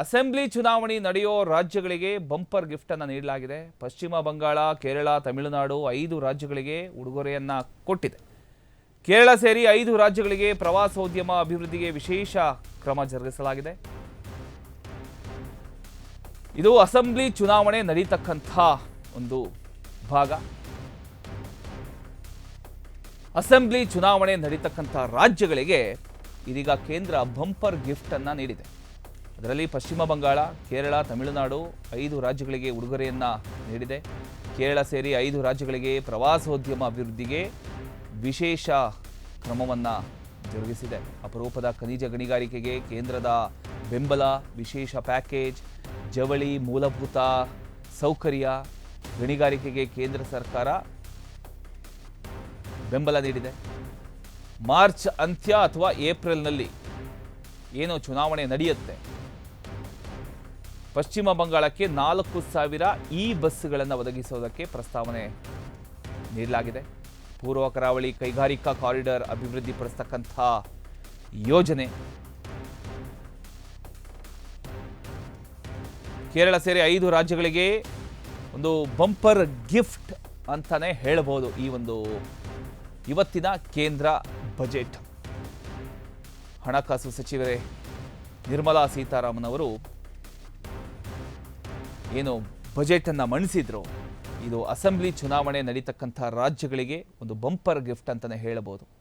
Assembly ಚುನಾವಣೆ ನಡೆಯೋ ರಾಜ್ಯಗಳಿಗೆ ಬಂಪರ್ ಗಿಫ್ಟ್ ಅನ್ನು ನೀಡಲಾಗಿದೆ. ಪಶ್ಚಿಮ ಬಂಗಾಳ, ಕೇರಳ, ತಮಿಳುನಾಡು ಐದು ರಾಜ್ಯಗಳಿಗೆ ಉಡುಗೊರೆಯನ್ನ ಕೊಟ್ಟಿದೆ. ಕೇರಳ ಸೇರಿ ಐದು ರಾಜ್ಯಗಳಿಗೆ ಪ್ರವಾಸೋದ್ಯಮ ಅಭಿವೃದ್ಧಿಗೆ ವಿಶೇಷ ಕ್ರಮ ಜರುಗಿಸಲಾಗಿದೆ. ಇದು ಅಸೆಂಬ್ಲಿ ಚುನಾವಣೆ ನಡೀತಕ್ಕಂಥ ಒಂದು ಭಾಗ. ಅಸೆಂಬ್ಲಿ ಚುನಾವಣೆ ನಡೀತಕ್ಕಂಥ ರಾಜ್ಯಗಳಿಗೆ ಇದೀಗ ಕೇಂದ್ರ ಬಂಪರ್ ಗಿಫ್ಟನ್ನು ನೀಡಿದೆ. ಅದರಲ್ಲಿ ಪಶ್ಚಿಮ ಬಂಗಾಳ, ಕೇರಳ, ತಮಿಳುನಾಡು ಐದು ರಾಜ್ಯಗಳಿಗೆ ಉಡುಗೊರೆಯನ್ನು ನೀಡಿದೆ. ಕೇರಳ ಸೇರಿ ಐದು ರಾಜ್ಯಗಳಿಗೆ ಪ್ರವಾಸೋದ್ಯಮ ಅಭಿವೃದ್ಧಿಗೆ ವಿಶೇಷ ಕ್ರಮವನ್ನು ಜರುಗಿಸಿದೆ. ಅಪರೂಪದ ಖನಿಜ ಗಣಿಗಾರಿಕೆಗೆ ಕೇಂದ್ರದ ಬೆಂಬಲ, ವಿಶೇಷ ಪ್ಯಾಕೇಜ್, ಜವಳಿ, ಮೂಲಭೂತ ಸೌಕರ್ಯ ಗಣಿಗಾರಿಕೆಗೆ ಕೇಂದ್ರ ಸರ್ಕಾರ ಬೆಂಬಲ ನೀಡಿದೆ. ಮಾರ್ಚ್ ಅಂತ್ಯ ಅಥವಾ ಏಪ್ರಿಲ್ನಲ್ಲಿ ಏನೋ ಚುನಾವಣೆ ನಡೆಯುತ್ತೆ. ಪಶ್ಚಿಮ ಬಂಗಾಳಕ್ಕೆ ನಾಲ್ಕು ಸಾವಿರ ಇ ಬಸ್ಗಳನ್ನು ಒದಗಿಸುವುದಕ್ಕೆ ಪ್ರಸ್ತಾವನೆ ನೀಡಲಾಗಿದೆ. ಪೂರ್ವ ಕರಾವಳಿ ಕೈಗಾರಿಕಾ ಕಾರಿಡಾರ್ ಅಭಿವೃದ್ಧಿಪಡಿಸ್ತಕ್ಕಂಥ ಯೋಜನೆ. ಕೇರಳ ಸೇರಿ ಐದು ರಾಜ್ಯಗಳಿಗೆ ಒಂದು ಬಂಪರ್ ಗಿಫ್ಟ್ ಅಂತಾನೆ ಹೇಳಬಹುದು ಈ ಒಂದು ಇವತ್ತಿನ ಕೇಂದ್ರ ಬಜೆಟ್. ಹಣಕಾಸು ಸಚಿವರೇ ನಿರ್ಮಲಾ ಸೀತಾರಾಮನ್ ಅವರು ಏನು ಬಜೆಟ್ ಅನ್ನ ಮಂಡಿಸಿದ್ರು ಇದು ಅಸೆಂಬ್ಲಿ ಚುನಾವಣೆ ನಡೀತಕ್ಕಂಥ ರಾಜ್ಯಗಳಿಗೆ ಒಂದು ಬಂಪರ್ ಗಿಫ್ಟ್ ಅಂತಾನೆ ಹೇಳಬಹುದು.